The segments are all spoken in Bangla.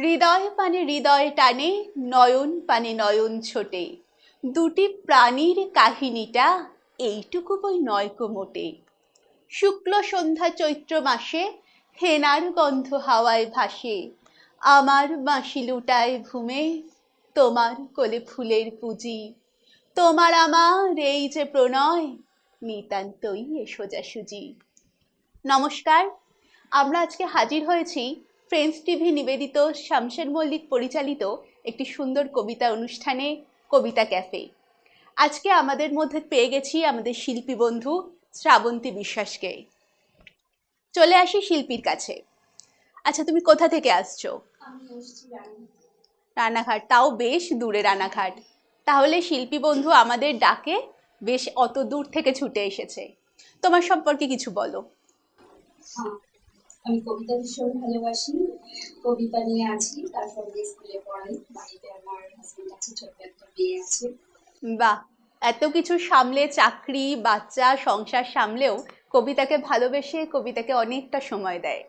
হৃদয় পানে হৃদয় টানে, নয়ন পানে নয়ন ছোটে। দুটি প্রাণীর কাহিনীটা এইটুকু বই নয়কো মোটে। শুক্ল সন্ধ্যা চৈত্র মাসে হেনার গন্ধ হাওয়ায় ভাসে। আমার বাঁশি লুটায় ঘুমে, তোমার কোলে ফুলের পুঁজি। তোমার আমার এই যে প্রণয়, নিতান্তই এ সোজাসুজি। নমস্কার, আমরা আজকে হাজির হয়েছি ফ্রেন্ডস টিভি নিবেদিত শামশের মল্লিক পরিচালিত একটি সুন্দর কবিতা অনুষ্ঠানে কবিতা ক্যাফে। আজকে আমাদের মধ্যে পেয়ে গেছি আমাদের শিল্পী বন্ধু শ্রাবন্তী বিশ্বাসকে। চলে আসি শিল্পীর কাছে। আচ্ছা তুমি কোথা থেকে আসছো? রানাঘাট। তাও বেশ দূরে রানাঘাট। তাহলে শিল্পী বন্ধু আমাদের ডাকে বেশ অত দূর থেকে ছুটে এসেছে। তোমার সম্পর্কে কিছু বলো। হ্যাঁ আমি কবিতা ভীষণ ভালোবাসি। কবিতা নিয়ে আছি তার সঙ্গে স্কুলে পড়াই। বাড়িতে আমার হাজবেন্ড আছে ছোট্ট একটা মেয়ে আছে। বাহ! এত কিছু সামলে চাকরি বাচ্চা সংসার সামলেও কবিতাকে ভালোবেসে কবিতাকে অনেকটা সময় দেয়।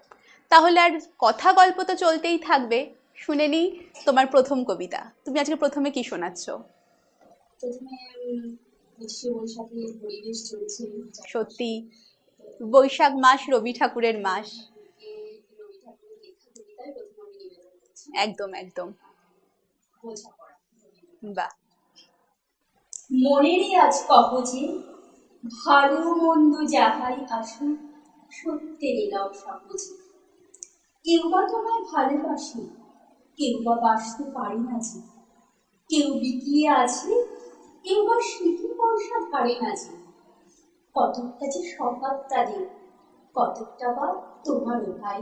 তাহলে আর কথা গল্প তো চলতেই থাকবে। শুনে নিই তোমার প্রথম কবিতা। তুমি আজকে প্রথমে কি শোনাচ্ছ? সত্যি। বৈশাখ মাস রবি ঠাকুরের মাস এ রবি ঠাকুরের লেখা কবিতায় প্রথম আমি নিবেদন করছি একদম একদম। মনেরই আজ ভালো মন্দ যাহাই সহজে কেউ বা তোমায় কেউ বা পারে না যে। কেউ বিকিয়ে আছে, কেউ বা সিকি পয়সা ধারে না যে। কতকটা যে স্বভাব তাদের, কতকটা বা তোমারও ভাই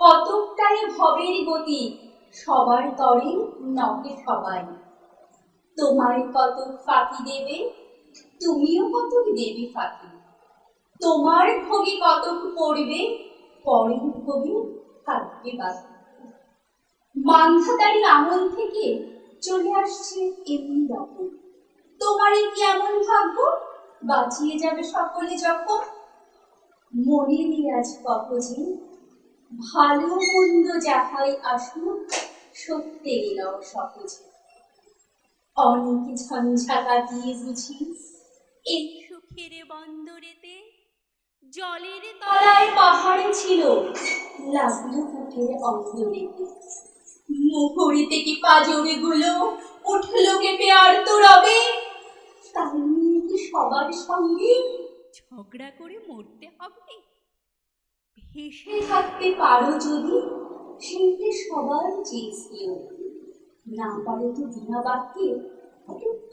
কতকটাই ভবের গতি, সবার তরে নহে সবাই। তোমায় কত ফাঁকি দেবে, তুমিও কতক দেবে ফাঁকি। তোমার ভোগে কতক পড়বে, পরের ভোগে থাকবে বাকি। মান্ধাতারি আমল থেকে চলে আসছে এমনি রকম। তোমারই কি এমন ভাগ্য, বাঁচিয়ে যাবে সকলে যখন? মনে নিয়ে আজ কপজে ভালো মন্দ যাহাই আসুক, সত্যে এলাও সহজে। অনেক ঝঞ্ঝা কাটিয়ে বুঝি, এই সুখের বন্দরেতে জলের তলায় পাহাড়ে ছিল, লাগল বুকের অন্দরেতে। মুহুরিতে কি পাজরে গুলো উঠল কেঁপে আর তো রবে নিয়ে কি সবার সঙ্গে ঝগড়া করে মরতে হবে? ভেসে থাকতে পারো যদি সেইটা সবার চেয়েছিল না পারে তো বিনা বাক্যে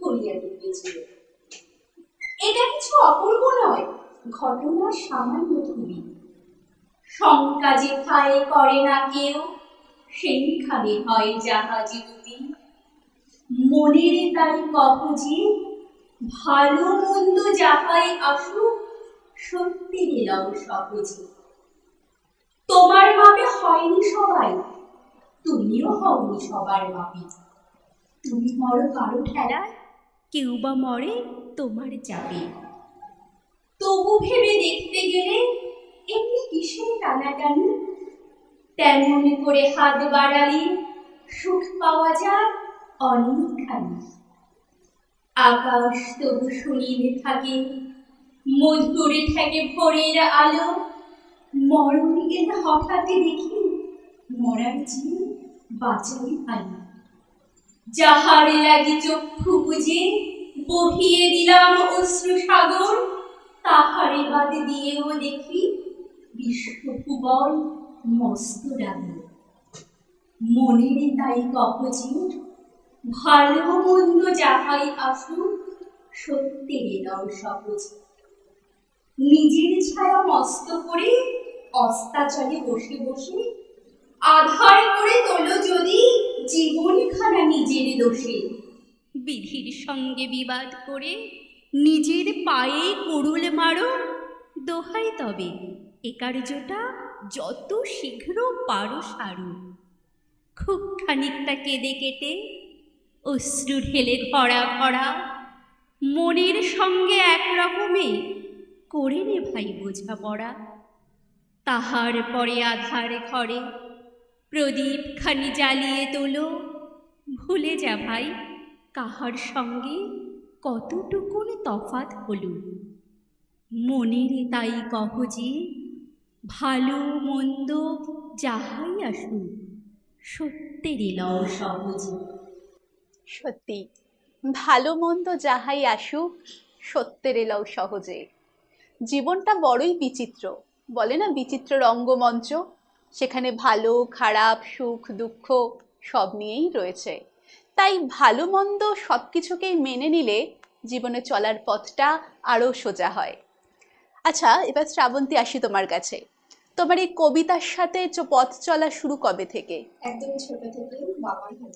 করিয়া ডুবেছিল এটা কিছু অপূর্ব নয় সামান্য খুবই শঙ্কা করে না কেউ, সেইখানে হয় জাহাজে ডুবি মনের তাই কহ যে ভালো মন্দ যাহাই আসুক, সত্যি নিলাম সহজে। তোমার মাপে হয়নি সবাই। তুমিও হওনি সবার মাপে তুমি মরো কারও ঠেলায়, কেউ বা মরে তোমার যাবে তবু ভেবে দেখতে গেলে এমনি কিসের টানাটানি তেমন করে হাত বাড়ালে সুখ পাওয়া যায় অনেকখানি। আকাশ তবু শুনিয়ে থাকে, মধুরে থাকে ভোরের আলো মরণ এলে হঠাৎ দেখি মরার জীব বাঁচাই ভালো যাহার লাগি চক্ষু বুঝে বহিয়ে দিলাম অশ্রু সাগর, তাহারে বাদে দিয়েও দেখি বিশ্বভুবন মস্ত রাগে মনের তাই কপজি ভালো মন্দ যাহাই আসুক, সত্যের এলাও সহজ। নিজের ছায়া মস্ত করে অস্তাচলে বসে বসে আধার করে তোলো যদি জীবনখানা নিজের দোষে। বিধির সঙ্গে বিবাদ করে নিজের পায়ে কুড়ুল মারো, দোহাই তবে এ কার্যটা যত শীঘ্র পারো সারো। খুব খানিকটা কেঁদে কেটে অশ্রু ঢেলে ভরা ভরা মনের সঙ্গে এক রকমে করে রে ভাই বোঝাপড়া। তাহার পরে আধার ঘরে। প্রদীপ খানি জ্বালিয়ে তোলো। ভুলে যা ভাই, কাহার সঙ্গে কতটুকুন তফাত হলো। মনের তাই কহ যে, ভালো মন্দ যাহাই আসুক সত্যের লও সহজে। সত্যি, ভালো মন্দ যাহাই আসুক সত্যের এলাও সহজে। জীবনটা বড়ই বিচিত্র। বলে না বিচিত্র রঙ্গমঞ্চ? সেখানে ভালো খারাপ সুখ দুঃখ সব নিয়েই রয়েছে। তাই ভালো মন্দ সব কিছুকেই মেনে নিলে জীবনে চলার পথটা আরও সোজা হয়। আচ্ছা এবার শ্রাবন্তী আসি তোমার কাছে। তোমার এই কবিতার সাথে পথ চলা শুরু কবে থেকে? একদম ছোট থেকে বাবার হাত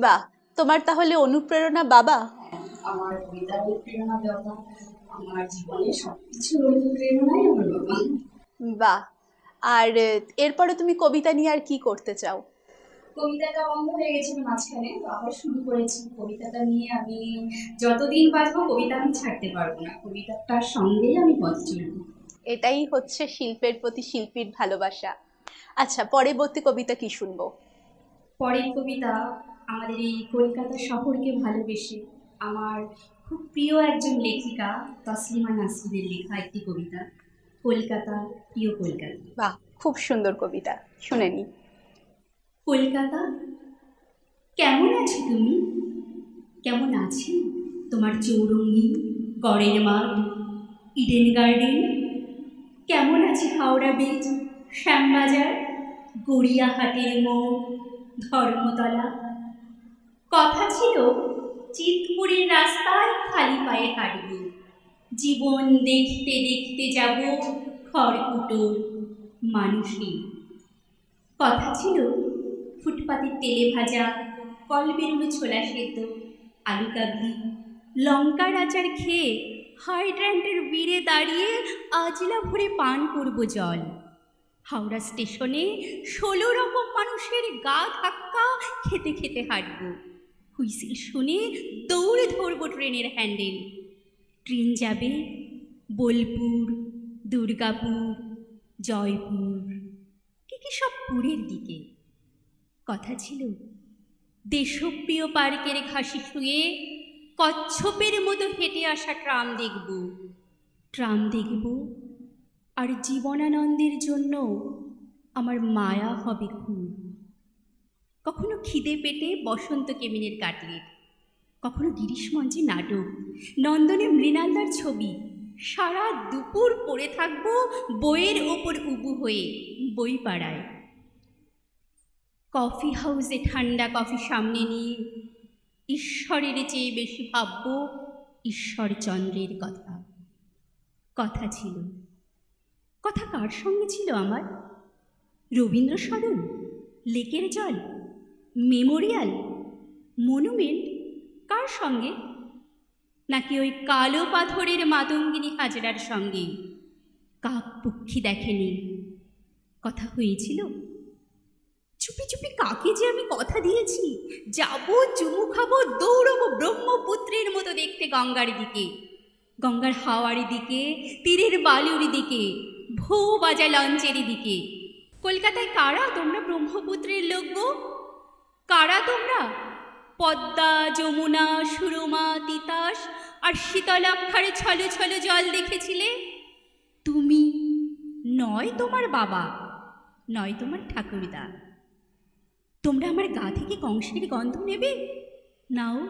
বাহ তোমার তাহলে অনুপ্রেরণা বাবা? আমার কবিতার অনুপ্রেরণা বাবা। আমার জীবনের সব অনুপ্রেরণাই আমার বাবা। বাহ। আর এরপরে তুমি কবিতা নিয়ে আর কি করতে চাও? কবিতাটা বন্ধ হয়ে গেছিল মাঝখানে তো আবার শুরু করেছি। কবিতাটা নিয়ে আমি যতদিন বাঁচবো কবিতা আমি ছাড়তে পারব না। কবিতাটার সঙ্গেই আমি পথ চলবো। এটাই হচ্ছে শিল্পের প্রতি শিল্পীর ভালোবাসা। আচ্ছা পরবর্তী কবিতা কি শুনব? পরের কবিতা আমাদের এই কলকাতা শহরকে ভালোবেসে আমার খুব প্রিয় একজন লেখিকা তসলিমা নাসরিনের লেখা একটি কবিতা কলকাতা প্রিয় কলকাতা। বাহ খুব সুন্দর কবিতা শুনে নি। কলকাতা কেমন আছো তুমি? কেমন আছে? তোমার চৌরঙ্গি গড়ের মাঠ ইডেন গার্ডেন? কেমন আছে হাওড়া ব্রিজ শ্যামবাজার গড়িয়াহাটের মোড় ধর্মতলা? কথা ছিল চিতপুরের রাস্তায় খালি পায়ে হাঁটব। জীবন দেখতে দেখতে যাব খড়কুটো মানুষই কথা ছিল ফুটপাতের তেলে ভাজা, কল বেরোনো ছোলা সেদ্ধ, আলু কাবলি। লঙ্কার আচার খেয়ে হাইড্র্যান্টের বীরে দাঁড়িয়ে আজলা ভরে পান করব জল। হাওড়া স্টেশনে ষোলো রকম মানুষের গা ধাক্কা খেতে খেতে হাঁটব। হুইসিল শুনে দৌড়ে ধরবো ট্রেনের হ্যান্ডেল। ট্রেন যাবে বোলপুর, দুর্গাপুর, জয়পুর কি কি সব পুরের দিকে। কথা ছিল দেশপ্রিয় পার্কের ঘাসি শুয়ে কচ্ছপের মতো হেঁটে আসা ট্রাম দেখব। ট্রাম দেখব আর জীবনানন্দের জন্য আমার মায়া হবে খুব। কখনো খিদে পেটে বসন্ত কেমিনের কাটলেট, কখনো গিরিশ মঞ্চে নাটক, নন্দনে মৃণালদার ছবি, সারা দুপুর পড়ে থাকব বইয়ের ওপর উবু হয়ে বই পাড়ায় কফি হাউসে ঠান্ডা কফি সামনে নিয়ে ঈশ্বরের চেয়ে বেশি ভাবব ঈশ্বরচন্দ্রের কথা। কথা ছিল। কথা কার সঙ্গে ছিল আমার? রবীন্দ্র সদন, লেকের জল? মেমোরিয়াল? মনুমেন্ট? কার সঙ্গে? নাকি ওই কালো পাথরের মাতঙ্গিনী হাজরার সঙ্গে? কাক পক্ষী দেখেনি। কথা হয়েছিল? চুপি চুপি কাকে যে আমি কথা দিয়েছি? যাব, চুমু খাব, দৌড়বো ব্রহ্মপুত্রের মতো দেখতে গঙ্গার দিকে। গঙ্গার হাওয়ার দিকে, তীরের বালুর দিকে ভো বাজা লঞ্চের দিকে। কলকাতায় কারা? তোমরা ব্রহ্মপুত্রের লোক গো? কারা তোমরা? পদ্মা, যমুনা, সুরমা, তিতাস আর শীতলাক্ষারে ছলো ছলো জল দেখেছিলে? তুমি নয় তোমার বাবা, নয় তোমার ঠাকুরদা। তোমরা আমার গা থেকে কংসের গন্ধ নেবে? নাও,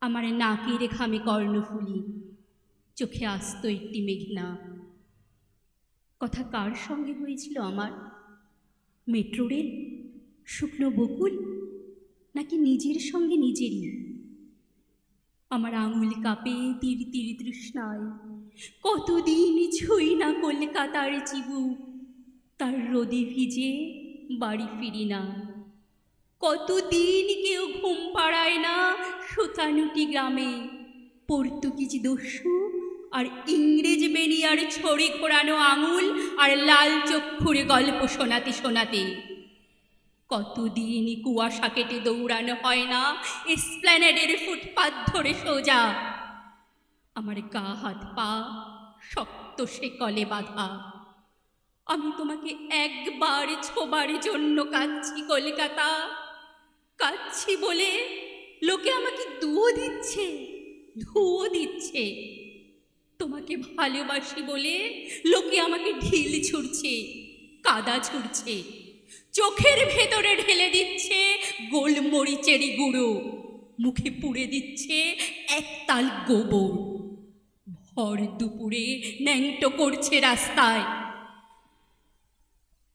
আমার নাকের ঘামে কর্ণফুলি, চোখে আসত একটি মেঘনা। কথা কার সঙ্গে হয়েছিল আমার? Metro rail? শুকনো বকুল নাকি নিজের সঙ্গে নিজেরই? আমার আঙুল কাঁপে তীর তীর তৃষ্ণায়। কতদিন ছুঁই না কলকাতার চিবু, তার রোদে ভিজে বাড়ি ফিরি না। কতদিন কেউ ঘুম পাড়ায় না সুতানুটি গ্রামে, পর্তুগিজ দস্যু আর ইংরেজ বেনিয়ার ছড়ি ঘোরানো আঙুল আর লাল চক্ষুরে গল্প শোনাতে শোনাতে। কতদিন কুয়াশা কেটে দৌড়ানো হয় না? এসপ্ল্যানেডের ফুটপাত ধরে সোজা। আমার গা হাত পা শক্ত সে কলে বাঁধা। আমি তোমাকে একবার ছোবার জন্য কাচ্ছি কলকাতা। কাচ্ছি বলে লোকে আমাকে দুও দিচ্ছে ধুও দিচ্ছে। তোমাকে ভালোবাসি বলে লোকে আমাকে ঢিল ছুড়ছে, কাদা ছুড়ছে। চোখের ভেতরে ঢেলে দিচ্ছে গোলমরিচেরই গুঁড়ো। মুখে পুড়ে দিচ্ছে একতাল গোবর। ভর দুপুরে ন্যাংটো করছে রাস্তায়।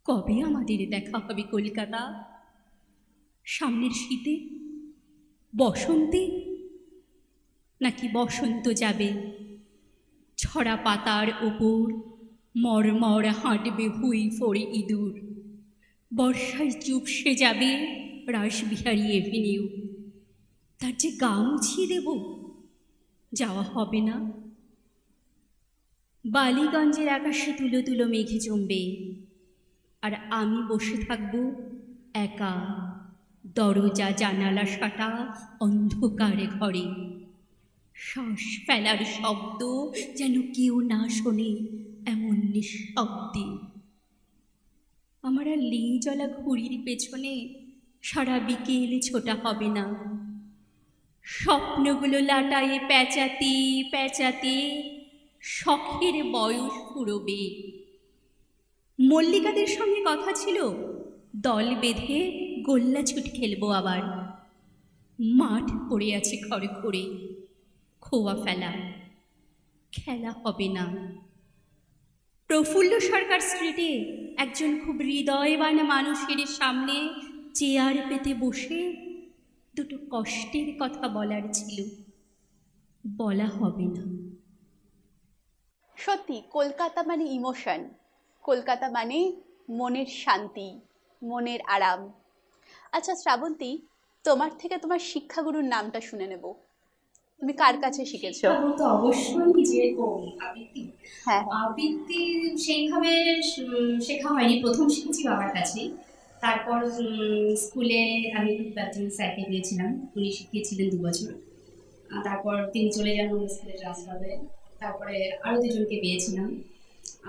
কবে আমাদের দেখা হবে কলকাতা? সামনের শীতে? বসন্তে? নাকি বসন্ত যাবে? ছড়া পাতার ওপর মরমর হাঁটবে ভুই ফড়ে ইঁদুর। বর্ষায় চুপসে যাবে রাসবিহারী এভিনিউ। তার যে গা মুছিয়ে দেব, যাওয়া হবে না। বালিগঞ্জের আকাশে তুলো তুলো মেঘে জমবে, আর আমি বসে থাকব একা। দরজা, জানালা সাটা অন্ধকারে ঘরে। শ্বাস ফেলার শব্দ যেন কেউ না শোনে এমন নিঃশব্দে। আমার আর লি জলা ঘুড়ির পেছনে সারা বিকেল ছোটা হবে না। স্বপ্নগুলো লাটায়ে প্যাঁচাতে প্যাঁচাতে শখের বয়স ফুরবে। মল্লিকাদের সঙ্গে কথা ছিল, দল বেঁধে গোল্লা ছুট খেলব আবার। মাঠ পড়ে আছে ঘরে খোয়া ফেলা, খেলা হবে না। প্রফুল্ল সরকার স্ট্রিটে একজন খুব হৃদয়বান মানুষের সামনে চেয়ার পেতে বসে দুটো কষ্টের কথা বলার ছিল। বলা হবে না। সত্যি, কলকাতা মানে ইমোশন। কলকাতা মানে মনের শান্তি, মনের আরাম। আচ্ছা শ্রাবন্তী, তোমার থেকে তোমার শিক্ষাগুরুর নামটা শুনে নেব। তুমি কার কাছে শিখেছো? তো অবশ্যই ও, আবৃত্তি। হ্যাঁ। আবৃত্তি সেইভাবে শেখা হয়নি। প্রথম শিখেছি বাবার কাছেই। তারপর স্কুলে আমি একজন স্যারকে পেয়েছিলাম উনি শিখিয়েছিলেন দু বছর। তারপর তিনি চলে যান অন্য স্কুলে ট্রান্সফার হয়ে তারপরে আরও দুজনকে পেয়েছিলাম।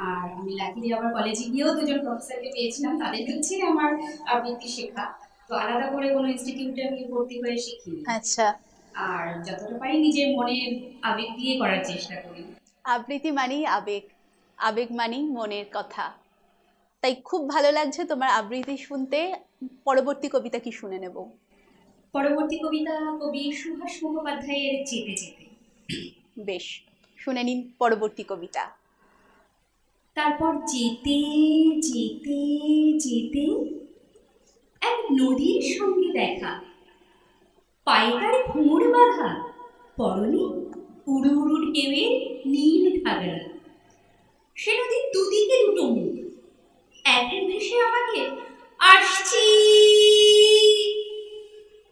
আর আমি লাকিলি আবার কলেজে গিয়েও দুজন প্রফেসরকে পেয়েছিলাম। তাদের হচ্ছে আমার আবৃত্তি শেখা। তো আলাদা করে কোনো ইনস্টিটিউটে আমি ভর্তি হয়ে শিখিনি। আচ্ছা। আর যতটা পারি নিজের মনে আবেগ দিয়ে করার চেষ্টা করি। আবৃত্তি মানেই আবেগ। আবেগ মানেই মনের কথা। তাই খুব ভালো লাগছে তোমার আবৃত্তি শুনতে। পরবর্তী কবিতা কি শুনে নেব? পরবর্তী কবিতা কবি সুভাষ মুখোপাধ্যায়ের যেতে যেতে বেশ শুনে নিন পরবর্তী কবিতা। তারপর যেতে যেতে যেতে এক নদীর সঙ্গে দেখা। পাইকার ঘুমুর বাঁধা। পরনে উড়ু উড়ু ঢেউয়ের নীল ঘাগরা সে নদীর দুদিকে দুটো মুখ। এক ভেসে আমাকে, আসছি!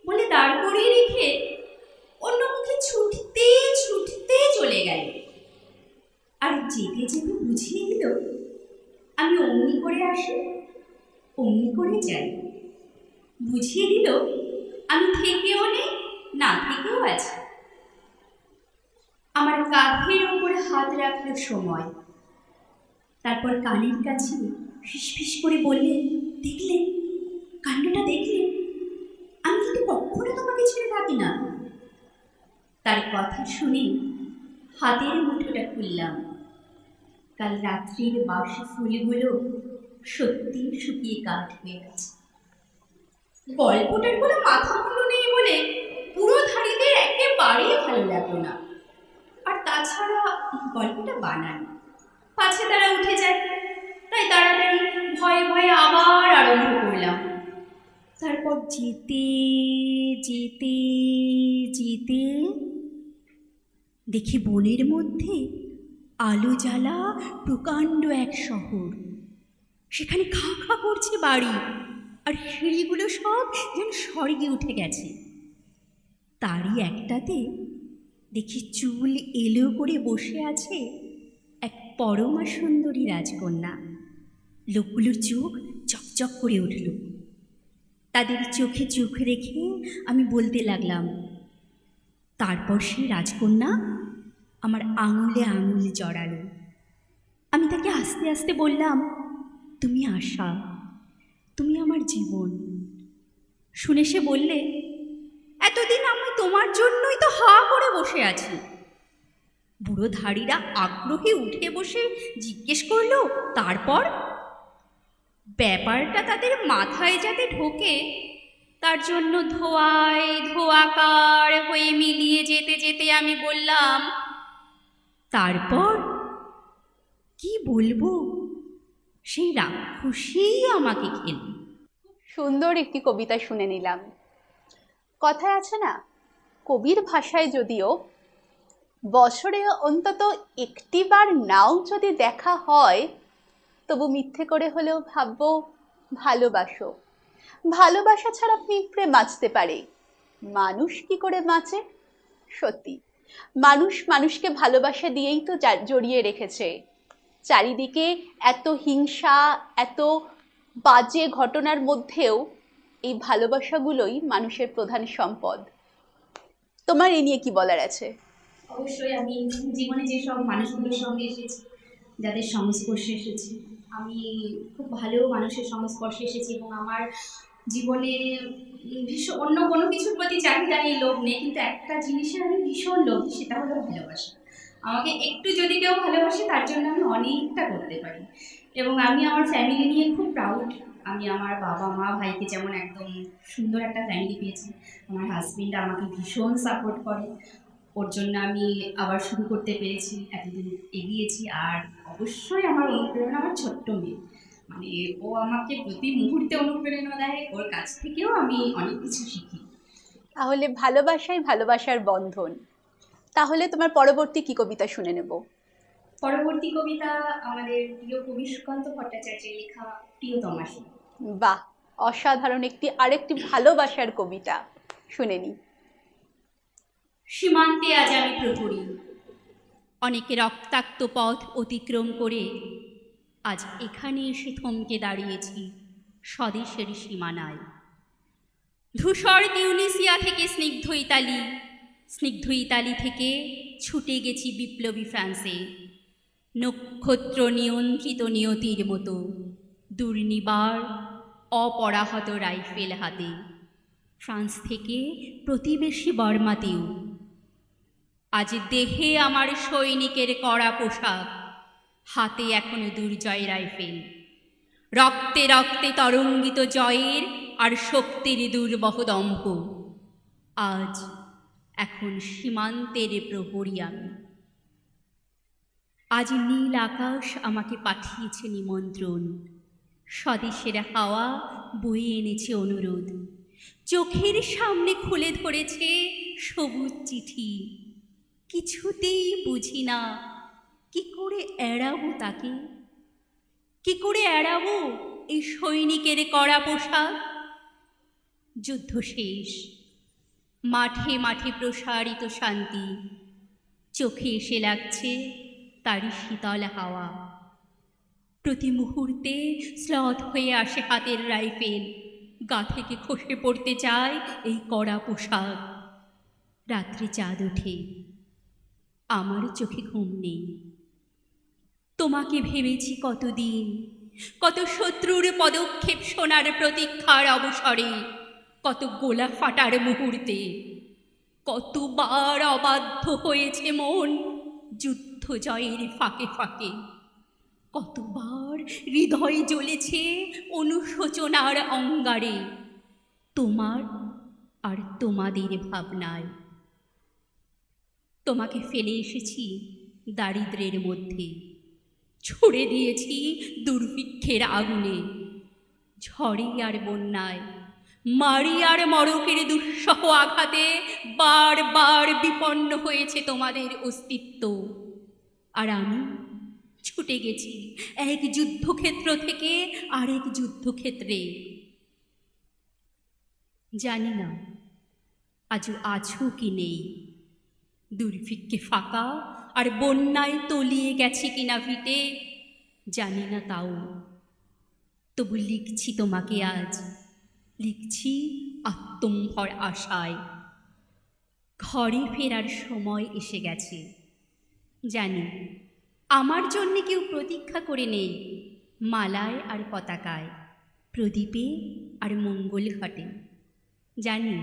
বলে দাঁড় করিয়ে রেখে অন্য মুখে ছুটতে ছুটতে চলে গেল। আর যেতে যেতে বুঝিয়ে দিল, আমি অমনি করে আসি, অমনি করে যাই। বুঝিয়ে দিল আমি থেকেও নেই, না থেকেও আছি। আমার কাঁধের ওপর হাত রাখল সময়। তারপর কানের কাছে ফিসফিস করে বললে, দেখলে? কাণ্ডটা দেখলে? আমি কিন্তু কখনো তোমাকে ছেড়ে থাকি না। তার কথা শুনে হাতের মুঠোটা খুললাম। কাল রাত্রির বাসি ফুলগুলো সত্যি শুকিয়ে কাঠ হয়ে গেছে। গল্পটার কোনো মাথা মুন্ডু নেই বলে পুরো ধারীদের একেবারেই ভালো লাগল না। আর তাছাড়া গল্পটা বানান। পাছে তারা উঠে যায়। তাই তাড়াতাড়ি ভয়ে ভয়ে আবার আরম্ভ করলাম। তারপর যেতে যেতে যেতে দেখি বনের মধ্যে আলো জ্বালা প্রকাণ্ড এক শহর। সেখানে খা খা করছে বাড়ি। আর সিঁড়িগুলো সব যেন স্বর্গে উঠে গেছে। তারই একটাতে দেখি চুল এলো করে বসে আছে এক পরমা সুন্দরী রাজকন্যা। লোকগুলোর চোখ চকচক করে উঠল। তাদের চোখে চোখ রেখে আমি বলতে লাগলাম, তারপর সে রাজকন্যা আমার আঙুলে আঙুল জড়ালো। আমি তাকে আস্তে আস্তে বললাম, তুমি আশা তুমি আমার জীবন। শুনে সে বললে, এতদিন আমি তোমার জন্যই তো হা করে বসে আছি। বুড়ো ধাড়িরা আগ্রহে উঠে বসে জিজ্ঞেস করল, তারপর? ব্যাপারটা তাদের মাথায় যাতে ঢোকে, তার জন্য ধোয়ায় ধোয়াকার হয়ে মিলিয়ে যেতে যেতে আমি বললাম, তারপর? কি বলব? সেই রাক্ষসেই আমাকে খেল। সুন্দর একটি কবিতা শুনে নিলাম। কথায় আছে না, কবির ভাষায় যদিও, বছরে অন্তত একটিবার নাও যদি দেখা হয়, তবু মিথ্যে করে হলেও ভাববো ভালোবাসো। ভালোবাসা ছাড়া পিঁপড়ে বাঁচতে পারে। মানুষ কি করে বাঁচে? সত্যি, মানুষ মানুষকে ভালোবাসা দিয়েই তো জড়িয়ে রেখেছে। চারিদিকে এত হিংসা, এত বাজে ঘটনার মধ্যেও এই ভালোবাসাগুলোই মানুষের প্রধান সম্পদ। তোমার এ নিয়ে কি বলার আছে? অবশ্যই আমি জীবনে যেসব মানুষগুলোর সঙ্গে এসেছি, যাদের সংস্পর্শে এসেছি, আমি খুব ভালো মানুষের সংস্পর্শে এসেছি এবং আমার জীবনে ভীষণ, অন্য কোনো কিছুর প্রতি চাহিদা নেই লোভ নেই, কিন্তু একটা জিনিসের আমি ভীষণ লোভ, সেটা হলো ভালোবাসা। আমাকে একটু যদি কেউ ভালোবাসে, তার জন্য আমি অনেকটা করতে পারি। এবং আমি আমার ফ্যামিলি নিয়ে খুব প্রাউড আমি আমার বাবা, মা, ভাইকে যেমন একদম সুন্দর একটা ফ্যামিলি পেয়েছি। আমার হাজবেন্ড আমাকে ভীষণ সাপোর্ট করে। ওর জন্য আমি আবার শুরু করতে পেরেছি, এতদিন এগিয়েছি। আর অবশ্যই আমার অনুপ্রেরণা আমার ছোট্ট মেয়ে। মানে ও আমাকে প্রতি মুহূর্তে অনুপ্রেরণা দেয়। ওর কাছ থেকেও আমি অনেক কিছু শিখি। তাহলে ভালোবাসাই ভালোবাসার বন্ধন। তাহলে তোমার পরবর্তী কি কবিতা শুনে নেব? পরবর্তী কবিতা আমাদের প্রিয় কবি সুকান্ত ভট্টাচার্যের লেখা প্রিয়তমাসী বাহ অসাধারণ একটি আরেকটি ভালোবাসার কবিতা। শুনে নি। সীমান্তে আজ আমি প্রহরী। অনেকে রক্তাক্ত পথ অতিক্রম করে আজ এখানে এসে থমকে দাঁড়িয়েছি স্বদেশের সীমানায়। ধূসর তিউনিসিয়া থেকে স্নিগ্ধ ইতালি স্নিগ্ধ ইতালি থেকে ছুটে গেছি বিপ্লবী ফ্রান্সে। নক্ষত্র নিয়ন্ত্রিত নিয়তির মতো, দুর্নিবার, অপরাহত রাইফেল হাতে। ফ্রান্স থেকে প্রতিবেশী বর্মাতেও। আজ দেহে আমার সৈনিকের কড়া পোশাক, হাতে এখনও দুর্জয় রাইফেল। রক্তে রক্তে তরঙ্গিত জয়ের আর শক্তির দুর্বহ দম্ভ। আজ এখন সীমান্তের প্রহরী আমি। আজ নীল আকাশ আমাকে পাঠিয়েছে নিমন্ত্রণ। স্বদেশের হাওয়া বয়ে এনেছে অনুরোধ। চোখের সামনে খুলে ধরেছে সবুজ চিঠি। কিছুতেই বুঝি না, কি করে এড়াবো তাকে? কি করে এড়াবো এই সৈনিকের কড়া পোশাক? যুদ্ধ শেষ। মাঠে মাঠে প্রসারিত শান্তি। চোখে এসে লাগছে তারই শীতল হাওয়া। প্রতি মুহূর্তে স্লথ হয়ে আসে হাতের রাইফেল। গা থেকে খসে পড়তে চায় এই কড়া পোশাক। রাত্রি চাঁদ ওঠে। আমার চোখে ঘুম নেই। তোমাকে ভেবেছি কতদিন? কত শত্রুর পদক্ষেপ শোনার প্রতীক্ষার অবসরে। কত গোলা ফাটার মুহূর্তে, কতবার অবাধ্য হয়েছে মন যুদ্ধ জয়ের ফাঁকে ফাঁকে। কতবার হৃদয় জ্বলেছে অনুশোচনার অঙ্গারে, তোমার আর তোমাদের ভাবনায়। তোমাকে ফেলে এসেছি দারিদ্রের মধ্যে, ছুড়ে দিয়েছি দুর্ভিক্ষের আগুনে, ঝড়ে আর বন্যায় মারি আর মরকের দুঃসহ আঘাতে বারবার বিপন্ন হয়েছে তোমাদের অস্তিত্ব। আর আমি ছুটে গেছি এক যুদ্ধক্ষেত্র থেকে আরেক যুদ্ধক্ষেত্রে। জানি না আজও আছো কি নেই। দুর্ভিক্ষে ফাঁকা আর বন্যায় তলিয়ে গেছে কিনা ভিটে, জানি না তাও। তবু লিখছি তোমাকে আজ লিখছি আত্মম্ভর আশায়। ঘরে ফেরার সময় এসে গেছে। জানি, আমার জন্যে কেউ প্রতীক্ষা করে নেই, মালায় আর পতাকায়, প্রদীপে আর মঙ্গল ঘটে। জানি,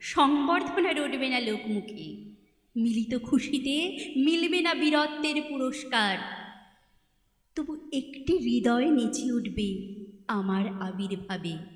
সংবর্ধনা রটবে না লোকমুখে, মিলিত খুশিতে মিলবে না বীরত্বের পুরস্কার। তবু একটি হৃদয় নেচে উঠবে আমার আবির্ভাবে।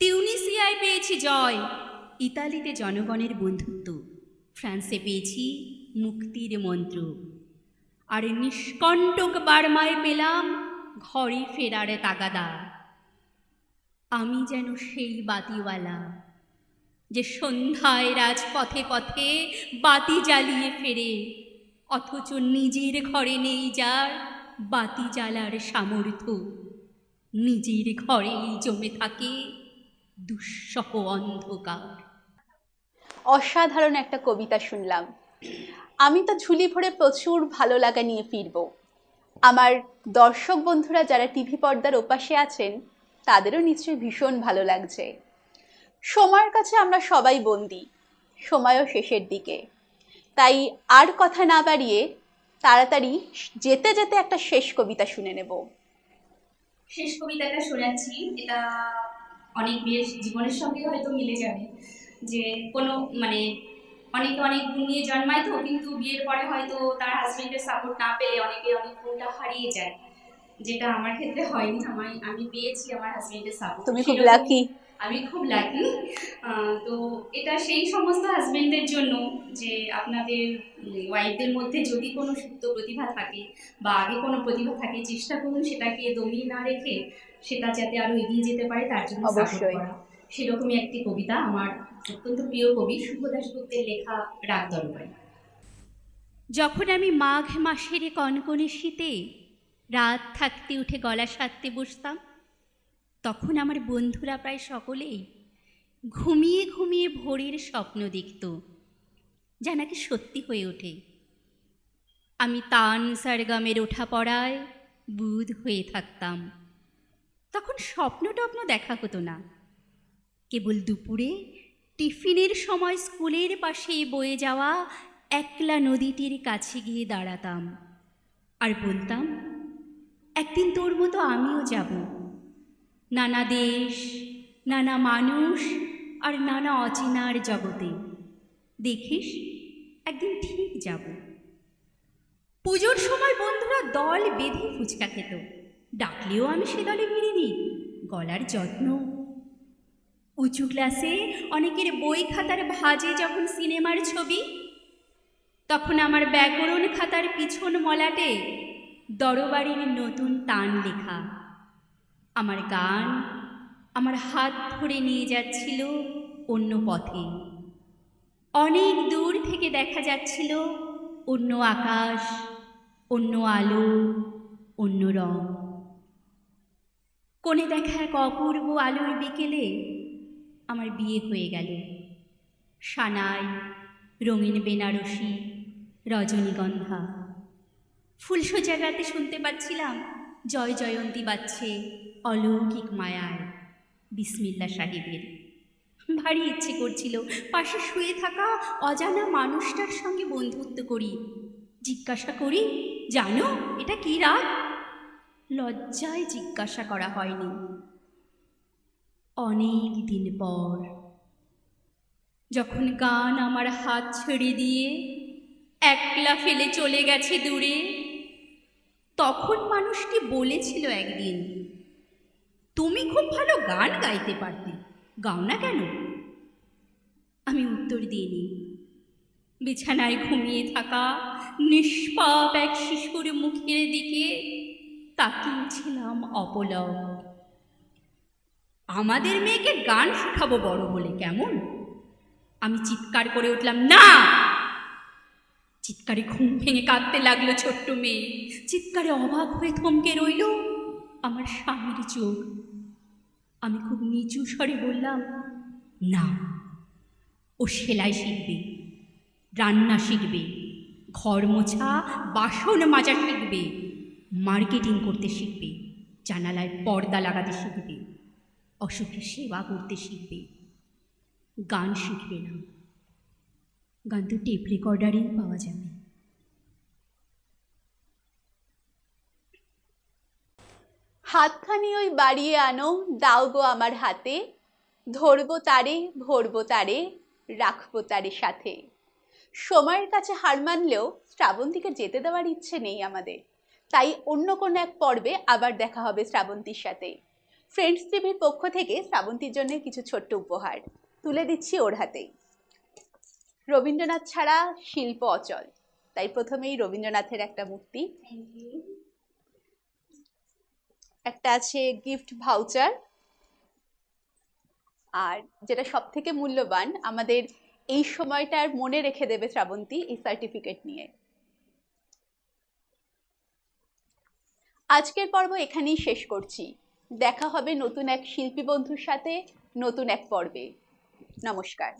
তিউনিসিয়ায় পেয়েছি জয়। ইতালিতে জনগণের বন্ধুত্ব, ফ্রান্সে পেয়েছি মুক্তির মন্ত্র। আর নিষ্কণ্টক বার্মায় পেলাম ঘরে ফেরার তাগাদা। আমি যেন সেই বাতিওয়ালা, যে সন্ধ্যায় রাজপথে পথে বাতি জ্বালিয়ে ফেরে, অথচ নিজের ঘরে নেই যার বাতি জ্বালার সামর্থ্য, নিজের ঘরেই জমে থাকে দুঃসহ অন্ধকার। অসাধারণ একটা কবিতা শুনলাম। আমি তো ঝুলি ভরে প্রচুর ভালো লাগা নিয়ে ফিরব। আমার দর্শক বন্ধুরা যারা টিভি পর্দার ওপাশে আছেন তাদেরও নিশ্চয়ই ভীষণ ভালো লাগছে। সময়ের কাছে আমরা সবাই বন্দি সময়ও শেষের দিকে। তাই আর কথা না বাড়িয়ে তাড়াতাড়ি যেতে যেতে একটা শেষ কবিতা শুনে নেব। শেষ কবিতাটা শোনাচ্ছি। এটা অনেক মেয়ের জীবনের সঙ্গে হয়তো মিলে যাবে। যে কোনো মানে অনেকে অনেক গুণ নিয়ে জন্মায় তো কিন্তু বিয়ের পরে হয়তো তার হাজবেন্ডের সাপোর্ট না পেয়ে অনেকে অনেক গুণটা হারিয়ে যায়। যেটা আমার ক্ষেত্রে হয়নি। আমার আমি পেয়েছি আমার হাজবেন্ডের সাপোর্ট তুমি খুব লাকি আমি খুব লাকি তো এটা সেই সমস্ত হাজবেন্ডের জন্য যে আপনাদের ওয়াইফদের মধ্যে যদি কোনো সুপ্ত প্রতিভা থাকে বা আগে কোনো প্রতিভা থাকে চেষ্টা করুন সেটাকে দমিয়ে না রেখে সেটা যাতে আরও এগিয়ে যেতে পারে তার জন্য অবশ্যই। সেরকমই একটি কবিতা আমার অত্যন্ত প্রিয় কবি গুপ্তের লেখা রাগ দরবারি যখন আমি মাঘ মাসের কনকনে শীতে রাত থাকতে উঠে গলা সারতে বসতাম তখন আমার বন্ধুরা প্রায় সকলেই ঘুমিয়ে ঘুমিয়ে ভোরের স্বপ্ন দেখত, যা নাকি সত্যি হয়ে ওঠে। আমি তান সারগামের ওঠা পড়ায় বুধ হয়ে থাকতাম। তখন স্বপ্ন টপ্ন দেখা হতো না। কেবল দুপুরে টিফিনের সময় স্কুলের পাশে বয়ে যাওয়া একলা নদীটির কাছে গিয়ে দাঁড়াতাম। আর বলতাম, একদিন তোর মতো আমিও যাব। নানা দেশ, নানা মানুষ আর নানা অচেনার জগতে। দেখিস, একদিন ঠিক যাব। পুজোর সময় বন্ধুরা দল বেঁধে ফুচকা খেত। ডাকলেও আমি সে দলে ভিড়িনি, গলার যত্ন। উঁচু ক্লাসে অনেকের বই খাতার ভাজে যখন সিনেমার ছবি, তখন আমার ব্যাকরণ খাতার পিছন মলাটে দরবারির নতুন টান লেখা। আমার গান আমার হাত ধরে নিয়ে যাচ্ছিল অন্য পথে। অনেক দূর থেকে দেখা যাচ্ছিল অন্য আকাশ, অন্য আলো, অন্য রং। কোণে দেখা এক অপূর্ব আলোর বিকেলে আমার বিয়ে হয়ে গেল। সানাই, রঙিন বেনারসি, রজনীগন্ধা। ফুলসজ্জা রাতে শুনতে পাচ্ছিলাম জয় জয়ন্তী বাজছে। অলৌকিক মায়ায় বিসমিল্লা সাহেবের। ভারী ইচ্ছে করছিল পাশে শুয়ে থাকা অজানা মানুষটার সঙ্গে বন্ধুত্ব করি। জিজ্ঞাসা করি, জানো, এটা কি রাগ? লজ্জায় জিজ্ঞাসা করা হয়নি। অনেক দিন পর, যখন গান আমার হাত ছেড়ে দিয়ে একলা ফেলে চলে গেছে দূরে, তখন মানুষটি বলেছিল একদিন তুমি খুব ভালো গান গাইতে পারতে। গাও না কেন? আমি উত্তর দিইনি বিছানায় ঘুমিয়ে থাকা নিষ্পাপ এক শিশুর মুখের দিকে তাকিয়েছিলাম অপলক। আমাদের মেয়েকে গান শেখাবো বড় বলে কেমন? আমি চিৎকার করে উঠলাম, না! চিৎকারে ঘুম ভেঙে কাঁদতে লাগল ছোট্ট মেয়ে। চিৎকারে অবাক হয়ে থমকে রইল। আমার স্বামীর চোখ। আমি খুব নিচু স্বরে বললাম, না, ও সেলাই শিখবে, রান্না শিখবে, ঘর মোছা, বাসন মাজা শিখবে, মার্কেটিং করতে শিখবে, জানালায় পর্দা লাগাতে শিখবে অসুখের সেবা করতে শিখবে। গান শিখবে না। গান তো টেপ রেকর্ডারেই পাওয়া যাবে। হাতখানি ওই বাড়িয়ে আনো, দাও গো আমার হাতে। ধরবো তারে, ভরবো তারে, রাখব তারে সাথে। সময়ের কাছে হার মানলেও শ্রাবন্তীকে যেতে দেওয়ার ইচ্ছে নেই আমাদের। তাই অন্য কোনো এক পর্বে আবার দেখা হবে শ্রাবন্তীর সাথে। ফ্রেন্ডস টিভির পক্ষ থেকে শ্রাবন্তীর জন্য কিছু ছোট্ট উপহার তুলে দিচ্ছি ওর হাতেই রবীন্দ্রনাথ ছাড়া শিল্প অচল। তাই প্রথমেই রবীন্দ্রনাথের একটা মূর্তি। একটা আছে গিফট ভাউচার আর যেটা সব থেকে মূল্যবান, আমাদের এই সময়টার মনে রেখে দেবে শ্রাবন্তী এই সার্টিফিকেট নিয়ে। আজকের পর্ব এখানেই শেষ করছি। দেখা হবে নতুন এক শিল্পী বন্ধুর সাথে, নতুন এক পর্বে। নমস্কার।